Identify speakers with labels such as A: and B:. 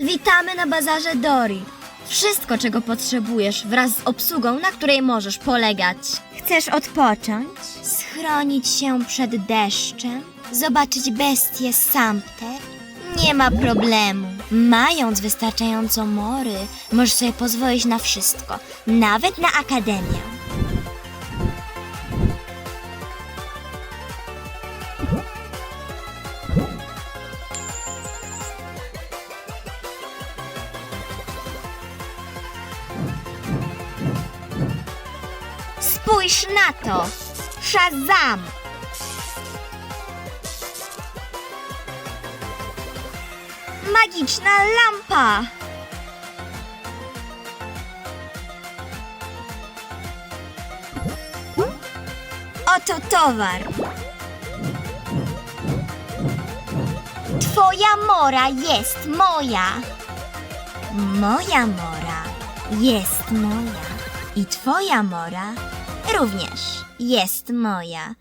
A: Witamy na bazarze Dori. Wszystko, czego potrzebujesz wraz z obsługą, na której możesz polegać. Chcesz odpocząć? Schronić się przed deszczem? Zobaczyć bestię Sampter? Nie ma problemu. Mając wystarczająco mory, możesz sobie pozwolić na wszystko, nawet na akademię. Spójrz na to! Shazam! Magiczna lampa! Oto towar. Twoja mora jest moja. Moja mora jest moja. I twoja mora również jest moja.